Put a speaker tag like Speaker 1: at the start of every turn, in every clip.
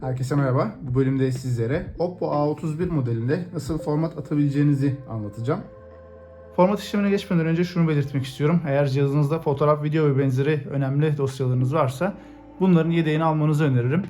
Speaker 1: Herkese merhaba. Bu bölümde sizlere Oppo A31 modelinde nasıl format atabileceğinizi anlatacağım. Format işlemine geçmeden önce şunu belirtmek istiyorum. Eğer cihazınızda fotoğraf, video ve benzeri önemli dosyalarınız varsa bunların yedeğini almanızı öneririm.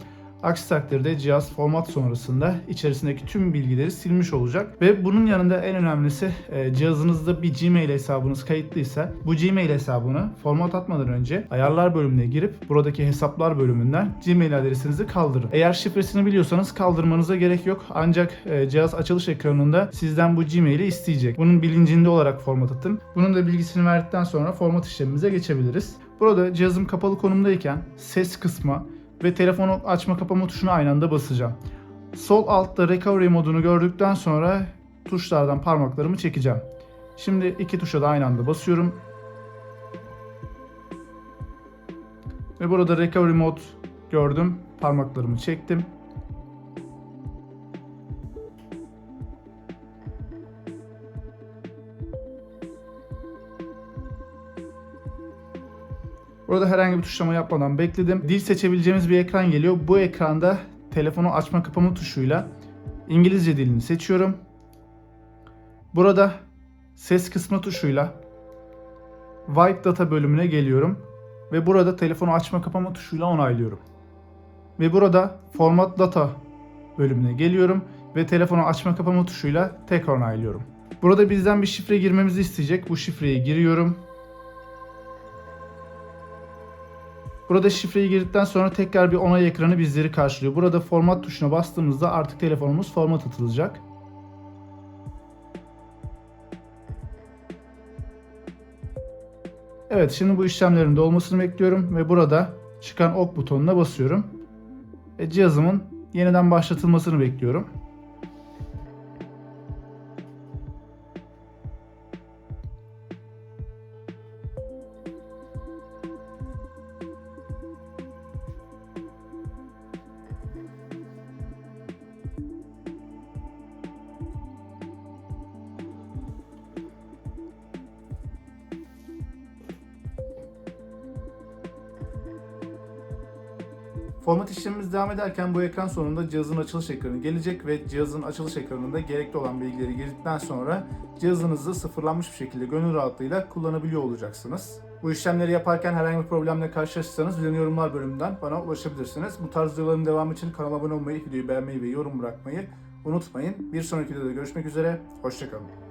Speaker 1: Aksi takdirde cihaz format sonrasında içerisindeki tüm bilgileri silmiş olacak. Ve bunun yanında en önemlisi e, cihazınızda bir Gmail hesabınız kayıtlıysa bu Gmail hesabını format atmadan önce ayarlar bölümüne girip buradaki hesaplar bölümünden Gmail adresinizi kaldırın. Eğer şifresini biliyorsanız kaldırmanıza gerek yok. Ancak e, cihaz açılış ekranında sizden bu Gmail'i isteyecek. Bunun bilincinde olarak format atın. Bunun da bilgisini verdikten sonra format işlemimize geçebiliriz. Burada cihazım kapalı konumdayken ses kısmı ve telefonu açma kapama tuşuna aynı anda basacağım. Sol altta recovery modunu gördükten sonra tuşlardan parmaklarımı çekeceğim. Şimdi iki tuşa da aynı anda basıyorum. Ve burada recovery mod gördüm. Parmaklarımı çektim. Burada herhangi bir tuşlama yapmadan bekledim. Dil seçebileceğimiz bir ekran geliyor. Bu ekranda telefonu açma kapama tuşuyla İngilizce dilini seçiyorum. Burada ses kısmı tuşuyla Wipe Data bölümüne geliyorum. Ve burada telefonu açma kapama tuşuyla onaylıyorum. Ve burada Format Data bölümüne geliyorum ve telefonu açma kapama tuşuyla tekrar onaylıyorum. Burada bizden bir şifre girmemizi isteyecek. Bu şifreyi giriyorum. Burada şifreyi girdikten sonra tekrar bir onay ekranı bizleri karşılıyor. Burada format tuşuna bastığımızda artık telefonumuz format atılacak. Evet şimdi bu işlemlerin de olmasını bekliyorum ve burada çıkan ok butonuna basıyorum. E, cihazımın yeniden başlatılmasını bekliyorum. Format işlemimiz devam ederken bu ekran sonunda cihazın açılış ekranı gelecek ve cihazın açılış ekranında gerekli olan bilgileri girdikten sonra cihazınızı sıfırlanmış bir şekilde gönül rahatlığıyla kullanabiliyor olacaksınız. Bu işlemleri yaparken herhangi bir problemle karşılaşırsanız videonun yorumlar bölümünden bana ulaşabilirsiniz. Bu tarz videoların devamı için kanala abone olmayı, videoyu beğenmeyi ve yorum bırakmayı unutmayın. Bir sonraki videoda görüşmek üzere, hoşçakalın.